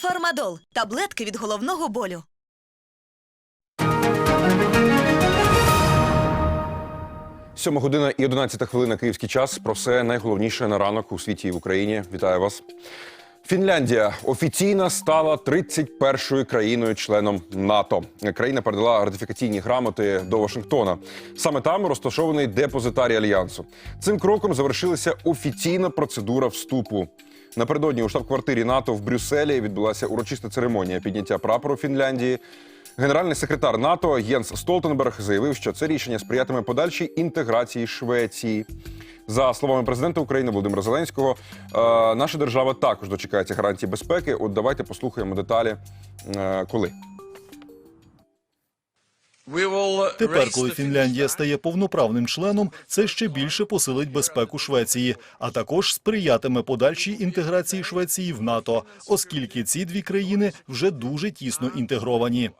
Фармадол таблетки від головного болю. Сьома година і 11 хвилина київський час. Про все найголовніше на ранок у світі і в Україні. Вітаю вас. Фінляндія офіційно стала 31-ю країною-членом НАТО. Країна передала ратифікаційні грамоти до Вашингтона. Саме там розташований депозитарій альянсу. Цим кроком завершилася офіційна процедура вступу. Напередодні у штаб-квартирі НАТО в Брюсселі відбулася урочиста церемонія підняття прапору Фінляндії. Генеральний секретар НАТО Єнс Столтенберг заявив, що це рішення сприятиме подальшій інтеграції Швеції. За словами президента України Володимира Зеленського, е, наша держава також дочекається гарантій безпеки. От давайте послухаємо деталі, е, коли. Тепер, коли Фінляндія стає повноправним членом, це ще більше посилить безпеку Швеції, а також сприятиме подальшій інтеграції Швеції в НАТО, оскільки ці дві країни вже дуже тісно інтегровані.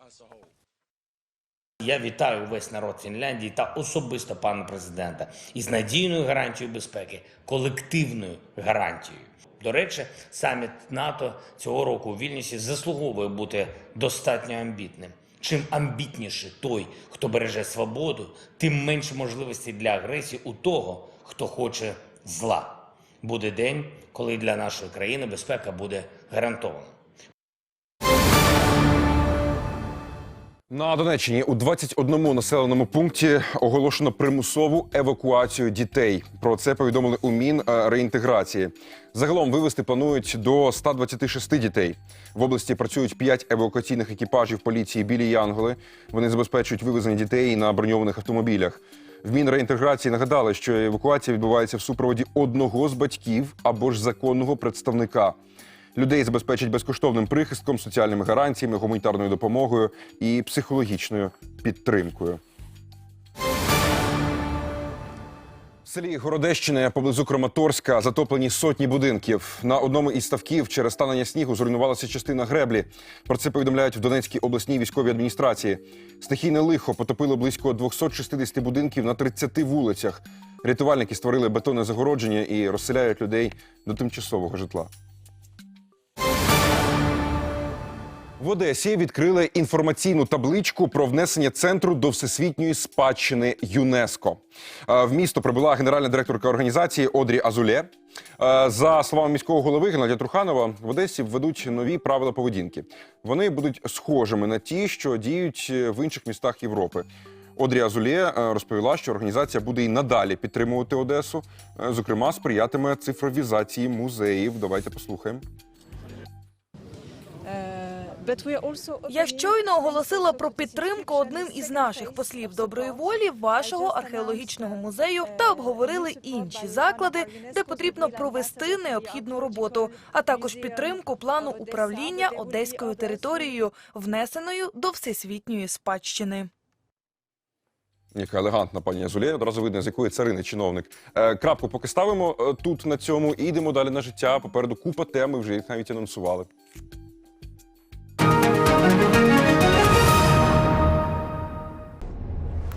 Я вітаю весь народ Фінляндії та особисто пана президента із надійною гарантією безпеки, колективною гарантією. До речі, саміт НАТО цього року у Вільнюсі заслуговує бути достатньо амбітним. Чим амбітніше той, хто береже свободу, тим менше можливостей для агресії у того, хто хоче зла. Буде день, коли для нашої країни безпека буде гарантована. На Донеччині у 21 населеному пункті оголошено примусову евакуацію дітей. Про це повідомили у Мін е, реінтеграції. Загалом вивезти планують до 126 дітей. В області працюють 5 евакуаційних екіпажів поліції білі Янголи. Вони забезпечують вивезення дітей на броньованих автомобілях. В Мінреінтеграції нагадали, що евакуація відбувається в супроводі одного з батьків або ж законного представника. Людей забезпечать безкоштовним прихистком, соціальними гарантіями, гуманітарною допомогою і психологічною підтримкою. В селі Городещини поблизу Краматорська затоплені сотні будинків. На одному із ставків через станення снігу зруйнувалася частина греблі. Про це повідомляють в Донецькій обласній військовій адміністрації. Стихійне лихо потопило близько 260 будинків на 30 вулицях. Рятувальники створили бетонне загородження і розселяють людей до тимчасового житла. В Одесі відкрили інформаційну табличку про внесення центру до всесвітньої спадщини ЮНЕСКО. Е, В місто прибула генеральна директорка організації Одрі Азуле. За словами міського голови Геннадія Труханова, в Одесі введуть нові правила поведінки. Вони будуть схожими на ті, що діють е, в інших містах Європи. Одрі Азулє е, розповіла, що організація буде і надалі підтримувати Одесу. Зокрема, сприятиме цифровізації музеїв. Давайте послухаємо. Я щойно оголосила про підтримку одним із наших послів доброї волі вашого археологічного музею та обговорили інші заклади, де потрібно провести необхідну роботу, а також підтримку плану управління одеською територією, внесеною до всесвітньої спадщини. Яка елегантна пані Азулія, одразу видно, з якої царини чиновник. Е, крапку поки ставимо е, тут на цьому і йдемо далі на життя. Попереду купа тем, ми вже їх навіть анонсували.